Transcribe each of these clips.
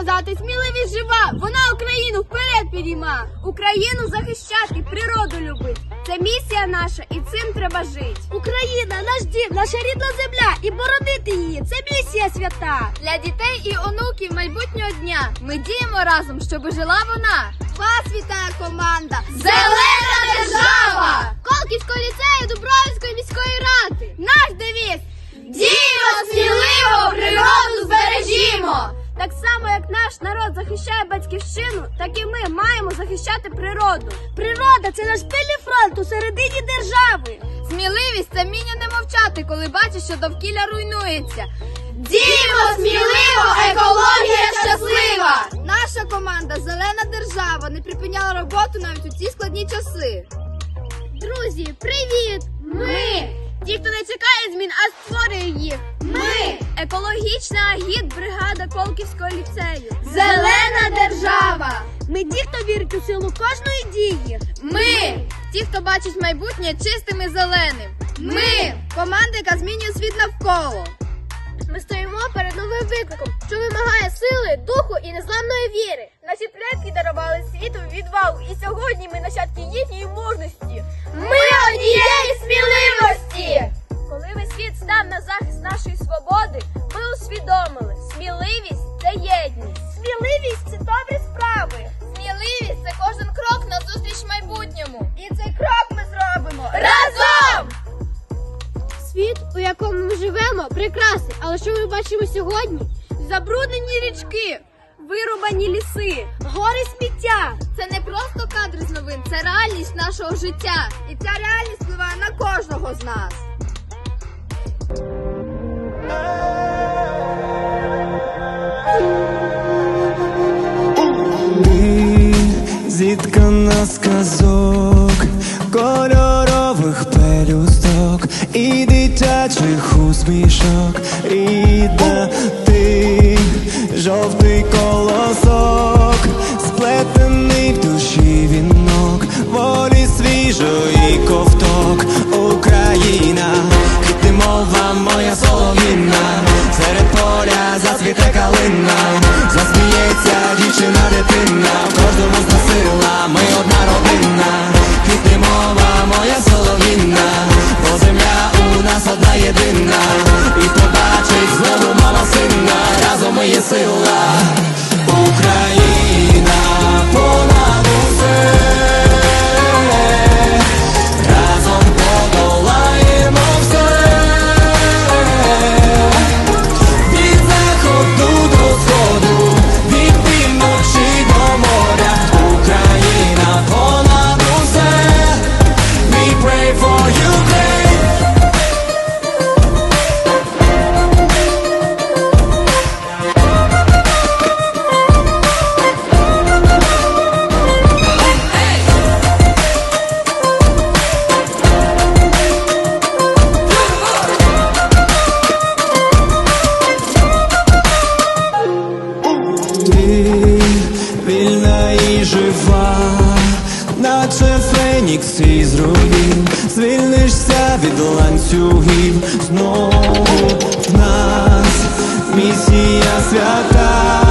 Сказати, сміливість жива, вона Україну вперед підійма. Україну захищати, природу любить. Це місія наша, і цим треба жити. Україна, наш дім, наша рідна земля і боронити її це місія свята. Для дітей і онуків майбутнього дня ми діємо разом, щоб жила вона. Вас вітає команда Зелена держава! Колківського ліцею Дубровської міської ради. Наш девіз Діємо сміливо, природу збережімо! Так само, як наш народ захищає батьківщину, так і ми маємо захищати природу. Природа це наш тильний фронт у середині держави. Сміливість це вміння не мовчати, коли бачиш, що довкілля руйнується. Діємо сміливо, екологія щаслива! Наша команда Зелена держава не припиняла роботу навіть у ці складні часи. Друзі, привіт! Ми ті, хто не чекає змін, а створює їх. Ми екологічна агіт бригада Колківського ліцею. Зелена держава. Ми ті, хто вірить у силу кожної дії. Ми ті, хто бачить майбутнє чистим і зеленим. Ми команда, яка змінює світ навколо. Ми стоїмо перед новим викликом, що вимагає сили, духу і незламної віри. Наші предки дарували світу відвагу, і сьогодні ми нащадки їхньої мужності. Ми однієї сміливості! Коли весь світ став на захист нашої свободи, ми усвідомили, сміливість це єдність. Сміливість це добрі справи. Сміливість це кожен крок на зустріч майбутньому. І цей крок ми зробимо разом! Світ, у якому ми живемо, прекрасний, але що ми бачимо сьогодні? Забруднені річки, вирубані ліси, Гори сміття. Це не просто з новин, це реальність нашого життя. І ця реальність впливає на кожного з нас. Зіткана з казок, кольорових пелюсток і дитячих усмішок, рідна ти, жовтий колосок, вінок, волі свіжої ковток, Україна, ти мова моя солов'їна, серед поля зацвіте калина, засміється дівчина дитина, звільнишся від ланцюгів, знову в нас місія свята,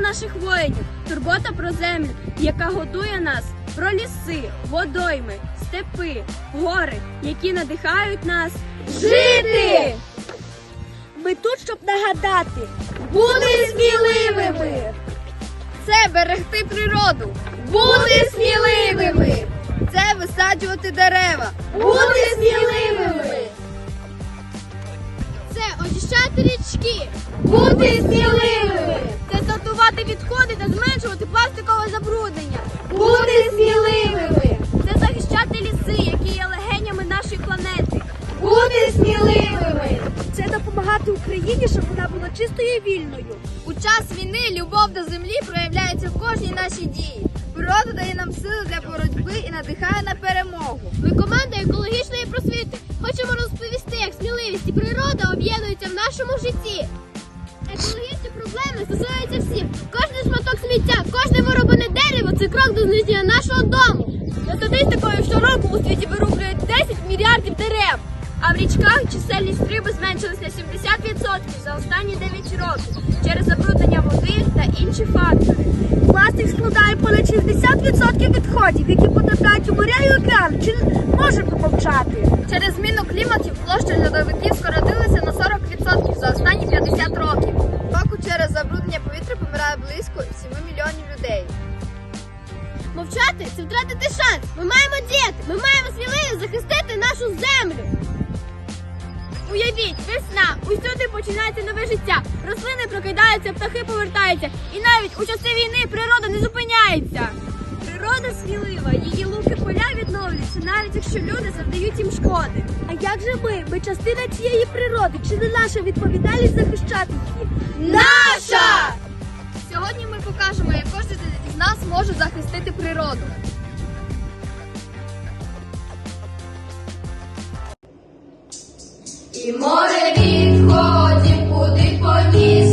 наших воїнів, турбота про землю, яка готує нас про ліси, водойми, степи, гори, які надихають нас жити. Ми тут, щоб нагадати, бути сміливими. Це берегти природу, бути сміливими. Це висаджувати дерева, бути сміливими. Це очищати річки. Бути сміливими! Сортувати відходи та зменшувати пластикове забруднення. Бути сміливими! Це захищати ліси, які є легенями нашої планети. Бути сміливими! Це допомагати Україні, щоб вона була чистою і вільною. У час війни любов до землі проявляється в кожній нашій дії. Природа дає нам сили для боротьби і надихає на перемогу. Ми команда екологічної просвіти. Хочемо розповісти, як сміливість і природа об'єднуються в нашому житті. Екологічні проблеми стосуються всіх. Кожен шматок сміття, кожне вироблене дерево це крок до знищення нашого дому. За статистикою щороку у світі вирублюють 10 мільярдів дерев. А в річках чисельність риби зменшилась на 70% за останні 9 років через забруднення води та інші фактори. Пластик складає понад 60% відходів, які потрапляють у моря і океан. Чи можемо помовчати? Через зміну кліматів площа льодовиків скоротилася наша відповідальність захищати її? Наша! Сьогодні ми покажемо, як кожен із нас може захистити природу. І море відходів, куди поніс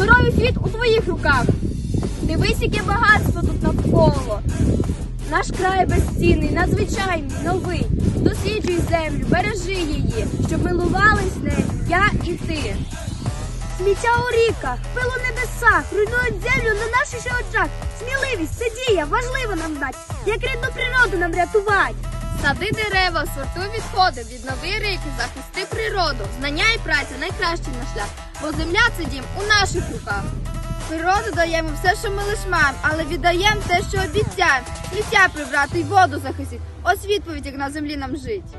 Здоровий світ у твоїх руках. Дивись, яке багатство тут навколо. Наш край безцінний, надзвичайний, новий. Досліджуй землю, бережи її, щоб милувались нею я і ти. Сміття у ріках, пил у небесах, руйнують землю на наших очах. Сміливість, це дія, важливо нам знати, як рідну природу нам рятувати. Сади дерева, сортуй відходи, віднови ріки, захисти природу. Знання і праця найкращий наш шлях, бо земля це дім у наших руках. Природу даємо все, що ми лиш маємо, але віддаємо те, що обіцяємо. Сміття прибрати й воду захистити. Ось відповідь, як на землі нам жить.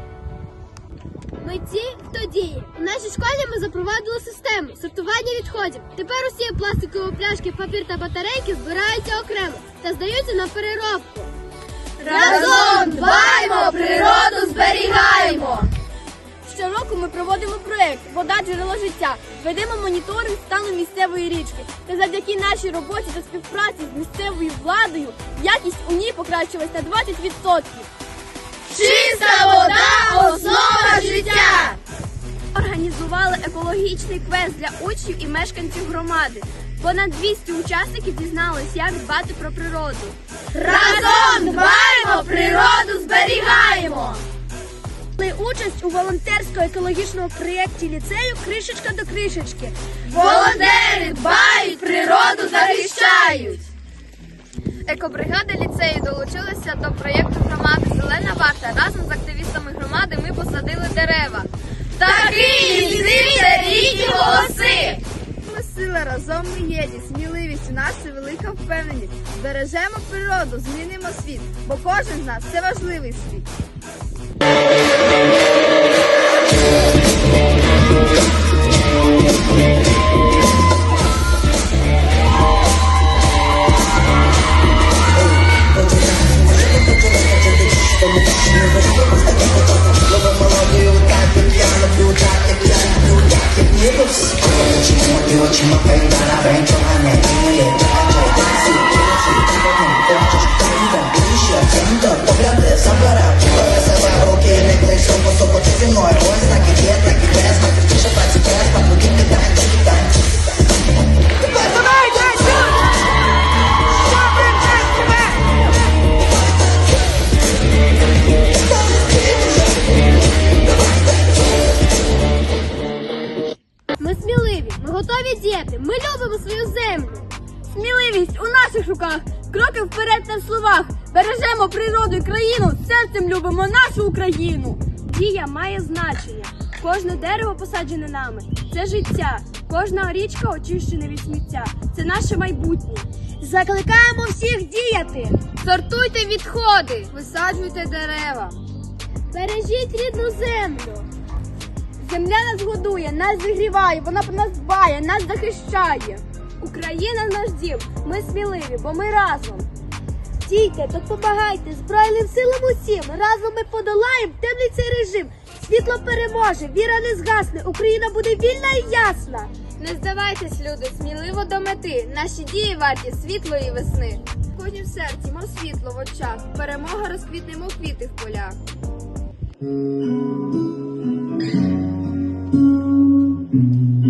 Ми ті, хто діє. У нашій школі ми запровадили систему сортування відходів. Тепер усі пластикові пляшки, папір та батарейки збираються окремо та здаються на переробку. Разом дбаймо, природу зберігаємо! Щороку ми проводимо проект Вода джерело життя. Ведемо моніторинг стану місцевої річки. Та завдяки нашій роботі та співпраці з місцевою владою якість у ній покращилась на 20%. Чиста вода основа життя! Організували екологічний квест для учнів і мешканців громади. Понад 200 учасників дізнались, як дбати про природу. Разом дбаємо, природу зберігаємо! Брали участь у волонтерсько-екологічному проєкті ліцею Кришечка до кришечки. Волонтери дбають, природу захищають! Екобригада ліцею долучилася до проєкту громади Зелена варта. Разом з активістами громади ми посадили дерева. Такі ліси рідні голоси! Ми сила разом ми єдність, сміливість у нас це велика впевненість. Збережемо природу, змінимо світ, бо кожен з нас це важливий світ. Ми діяти, ми любимо свою землю. Сміливість у наших руках, кроки вперед та в словах. Бережемо природу і країну, серцем любимо нашу Україну. Дія має значення. Кожне дерево посаджене нами це життя. Кожна річка очищена від сміття. Це наше майбутнє. Закликаємо всіх діяти. Сортуйте відходи, висаджуйте дерева. Бережіть рідну землю. Земля нас годує, нас зігріває, вона про нас дбає, нас захищає. Україна наш дім, ми сміливі, бо ми разом. Дійте, допомагайте, Збройним силам усім. Разом ми подолаємо темний цей режим. Світло переможе, віра не згасне, Україна буде вільна і ясна. Не здавайтесь, люди, сміливо до мети. Наші дії варті світлої весни. Кожнім в серці, мов світло в очах, перемога розквітне, мов квіти в полях. Ти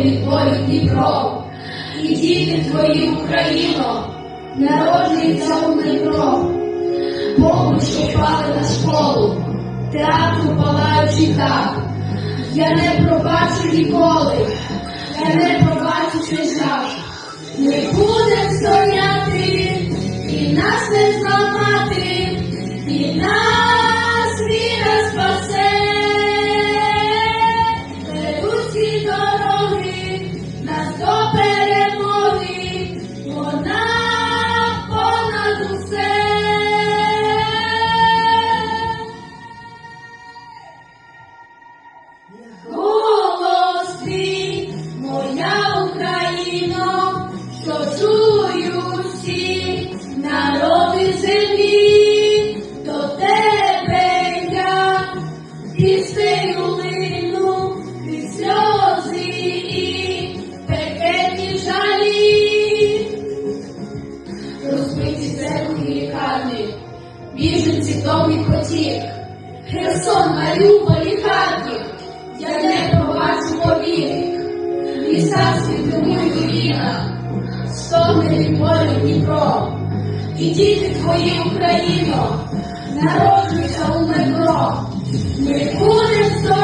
від бою Дніпро, і діти твої Україно народжується у Дніпро, Богу, що впали на школу, театру палаючи так. Я не пробачу ніколи, я не пробачу цей жах. Україно, народжуйся у метро, нікуди сто.